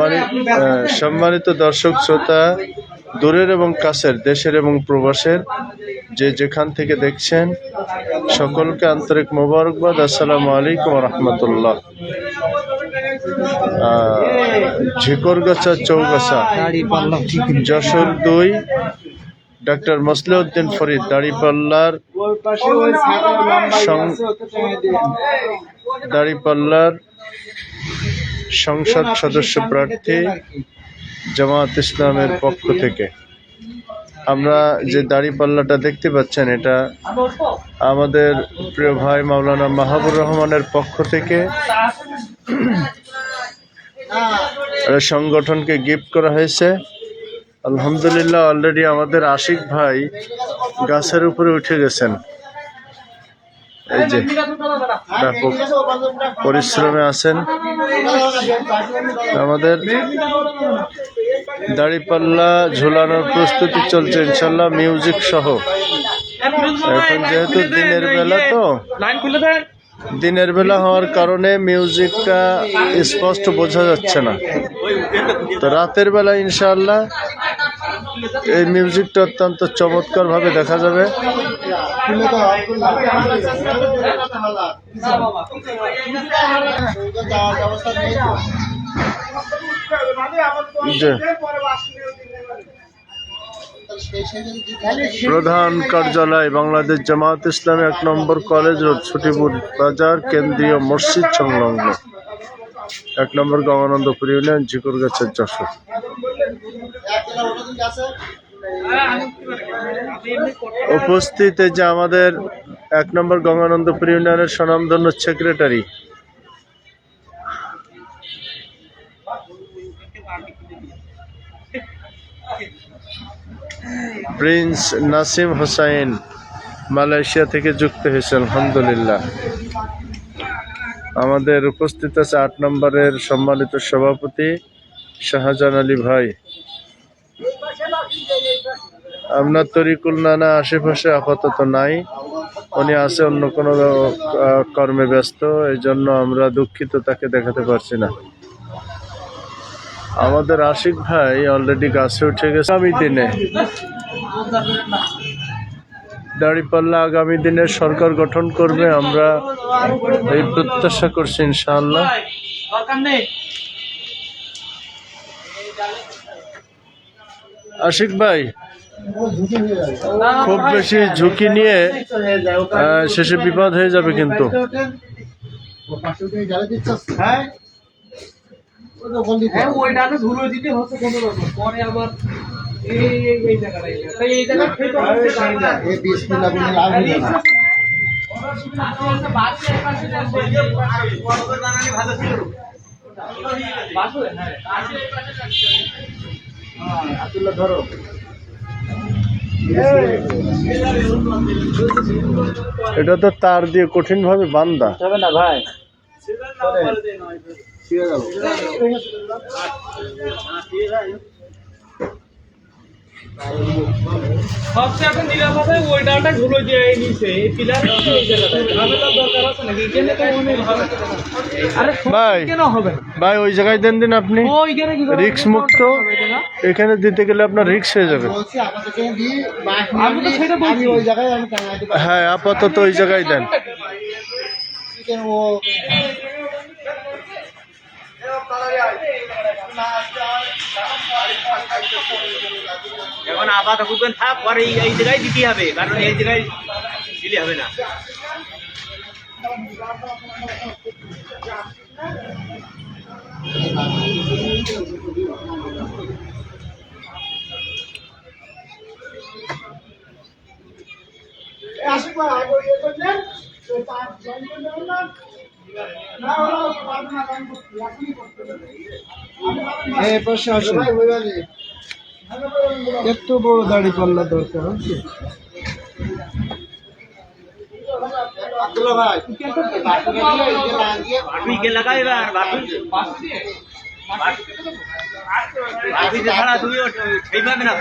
মানে, সম্মানিত দর্শক শ্রোতা দূরের এবং কাছের দেশের এবং প্রবাসের যে যেখান থেকে দেখছেন সকলকে আন্তরিক মোবারকবাদ আসসালামু আলাইকুম রহমতুল্লাহ। ঝিকরগাছা চৌগাছা যশোর দুই ডক্টর মসলিউদ্দিন ফরিদ দাড়িপাল্লার দাড়িপাল্লার সংসদ সদস্য প্রার্থী জামাত ইসলামের পক্ষ থেকে। আমরা যে দাড়িপাল্লাটা দেখতে পাচ্ছেন এটা আমাদের প্রিয় ভাই মাওলানা মাহবুর রহমানের পক্ষ থেকে। সংগঠনকে গিফট করা হয়েছে। আলহামদুলিল্লাহ অলরেডি আমাদের আশিক ভাই গাছের উপরে উঠে গেছেন। এই যে ব্যাপক পরিশ্রমে আছেন আমাদের দাড়িপাল্লা ঝুলানোর প্রস্তুতি চলছে ইনশাল্লাহ, মিউজিক সহ। এখন যেহেতু দিনের বেলা তো, দিনের বেলা হওয়ার কারণে মিউজিকটা স্পষ্ট বোঝা যাচ্ছে না। তো রাতের বেলা ইনশাআল্লাহ এই মিউজিকটা অত্যন্ত চমৎকার ভাবে দেখা যাবে। প্রধান কার্যালয় বাংলাদেশ জামাত ইসলামী এক নম্বর কলেজ রোড, ছুটিপুর বাজার, কেন্দ্রীয় মসজিদ সংলগ্ন। এক নম্বর গঙ্গানন্দপুর ইউনিয়ন, ঝিকুরগাছের যশোর। উপস্থিত যে আমাদের এক নম্বর গঙ্গানন্দপুর ইউনিয়নের স্বনামধন্য secretary. Prince Nasim Hossain Malaysia থেকে যুক্ত হয়েছে, আলহামদুলিল্লাহ। আমাদের উপস্থিত আছে আট নম্বরের সম্মানিত সভাপতি শাহজাহান আলী ভাই। আপনার তরিকুল নানা আশেপাশে আপাতত নাই। উনি আছে, অন্য কোনো কর্মে ব্যস্ত এই জন্য আমরা দুঃখিত, তাকে দেখাতে পারছি না। আমাদের আশিক ভাই অলরেডি গাছে উঠে গেছে আগামী দিনে। দাঁড়িপাল্লা আগামী দিনে সরকার গঠন করবে, আমরা এই প্রত্যাশা করছি ইনশাআল্লাহ। আশিক ভাই খুব বেশি ঝুঁকি নিয়ে শেষে বিপদ হয়ে যাবে কিন্তু হ্যাঁ ওইটা তো ধুলো দিতে হচ্ছে কোনো রকম পরে আবার এই এই- এই জায়গাটা এই জায়গাটা। তাই এই জায়গা খেতে হচ্ছে তাই না। বাসে, হ্যাঁ। এটা তো তার দিয়ে কঠিন ভাবে বান্দা হবে না ভাই সবচেয়ে এখন নিরাপদে ওই ডালটা ঘুরে যে নিচে এই পিলার এই জায়গাটায়। ঝামেলার দরকার আছে নাকি? এখানে তো অনেক হবে আরে ভাই কেন হবে? ভাই ওই জায়গায় দেন দিন আপনি। রিক্স মুক্ত। এখানে দিতে গেলে আপনার রিক্স হয়ে যাবে। আমি তো সেটা বলছি। ওই জায়গায় আমি টাঙাইতে পারি হ্যাঁ আপাতত ওই জায়গায় দেন। কেন ও? এখন আবার হুকুম থাক পরে এই জায়গায় দিতে হবে, কারণ এই জায়গায় দিলে হবে না। এই পাশে আসুন। হয়ে এত বড় দাড়ি পাল্লা দরকার আছে আব্দুল্লাহ ভাই। বাটুকে দিয়ে এই যে লাইন দিয়ে বাটুই কে লাগাই এবার বাটুই বাটুই ছাড়া তুমি সেই পাবে না